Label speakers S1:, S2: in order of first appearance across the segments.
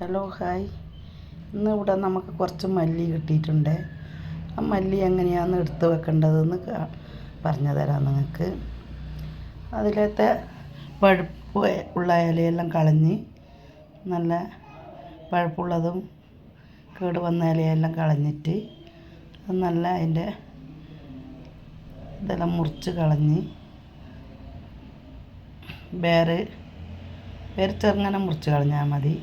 S1: Hello hi. ഇന്ന് ഇവിടെ നമുക്ക് കുറച്ച് മല്ലി കിട്ടിയിട്ടുണ്ട്. ആ മല്ലി എങ്ങനെയാണ് എടുത്ത് വെക്കേണ്ടതെന്ന് പറഞ്ഞു തരാം നിങ്ങൾക്ക്. അതിലത്തെ പഴുപ്പ് ഉള്ള ഇലയെല്ലാം കളഞ്ഞ് നല്ല പഴുപ്പുള്ളതും കേട് വന്ന ഇലയെല്ലാം കളഞ്ഞിട്ട് അത് നല്ല അതിന്റെ ഇതെല്ലാം മുറിച്ച് കളഞ്ഞ് വേറെ വേറെ ചെറുങ്ങനെ മുറിച്ച് കളഞ്ഞാൽ മതി.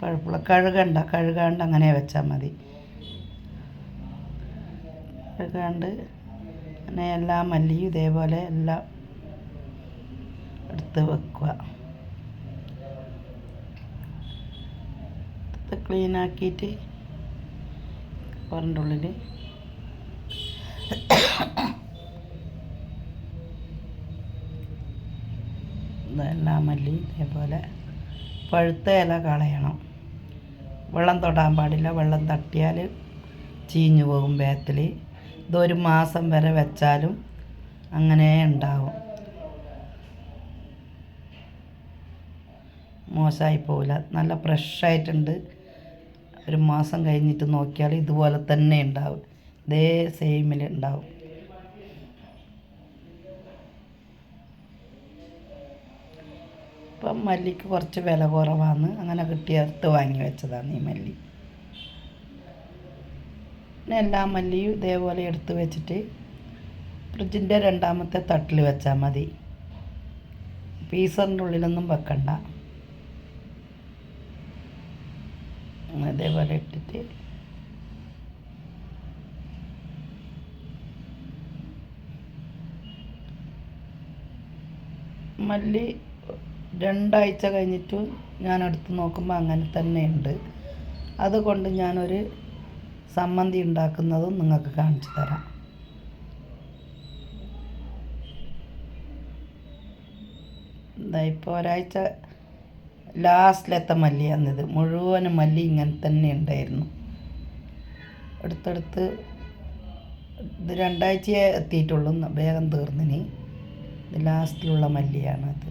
S1: പഴുപ്പുള്ള കഴുകണ്ട കഴുകാണ്ട് അങ്ങനെ വെച്ചാൽ മതി. കഴുകാണ്ട് അങ്ങനെ എല്ലാ മല്ലിയും ഇതേപോലെ എല്ലാം എടുത്ത് വെക്കുക. ക്ലീൻ ക്ലീനാക്കിയിട്ട് കവറിന്റെ ഉള്ളിൽ എല്ലാ മല്ലിയും ഇതേപോലെ പഴുത്ത ഇല കളയണം. വെള്ളം തൊടാൻ പാടില്ല. വെള്ളം തട്ടിയാൽ ചീഞ്ഞു പോകും ബേത്തിൽ ഇതൊരു മാസം വരെ വെച്ചാലും അങ്ങനെ ഉണ്ടാവും. മോശമായി പോവില്ല. നല്ല ഫ്രഷായിട്ടുണ്ട് ഒരു മാസം കഴിഞ്ഞിട്ട് നോക്കിയാൽ ഇതുപോലെ തന്നെ ഉണ്ടാവും. ഇതേ സെയിമിൽ ഉണ്ടാവും. ഇപ്പം മല്ലിക്ക് കുറച്ച് വില കുറവാണ് അങ്ങനെ കിട്ടിയെടുത്ത് വാങ്ങി വെച്ചതാണ് ഈ മല്ലി. പിന്നെ എല്ലാ മല്ലിയും ഇതേപോലെ എടുത്ത് വെച്ചിട്ട് ഫ്രിഡ്ജിന്റെ രണ്ടാമത്തെ തട്ടിൽ വെച്ചാൽ മതി. പീസറിന്റെ ഉള്ളിലൊന്നും വെക്കണ്ട. ഇതേപോലെ ഇട്ടിട്ട് മല്ലി രണ്ടാഴ്ച കഴിഞ്ഞിട്ട് ഞാൻ എടുത്ത് നോക്കുമ്പോൾ അങ്ങനെ തന്നെയുണ്ട്. അതുകൊണ്ട് ഞാനൊരു സമ്മന്തി ഉണ്ടാക്കുന്നതും നിങ്ങൾക്ക് കാണിച്ചു തരാം. ഇപ്പോൾ ഒരാഴ്ച ലാസ്റ്റിലത്തെ മല്ലിയാണിത് മുഴുവനും മല്ലി ഇങ്ങനെ തന്നെ ഉണ്ടായിരുന്നു. അടുത്തടുത്ത് ഇത് രണ്ടാഴ്ചയെ എത്തിയിട്ടുള്ളൂ. വേഗം തീർന്നിനി. ഇത് ലാസ്റ്റിലുള്ള മല്ലിയാണത്.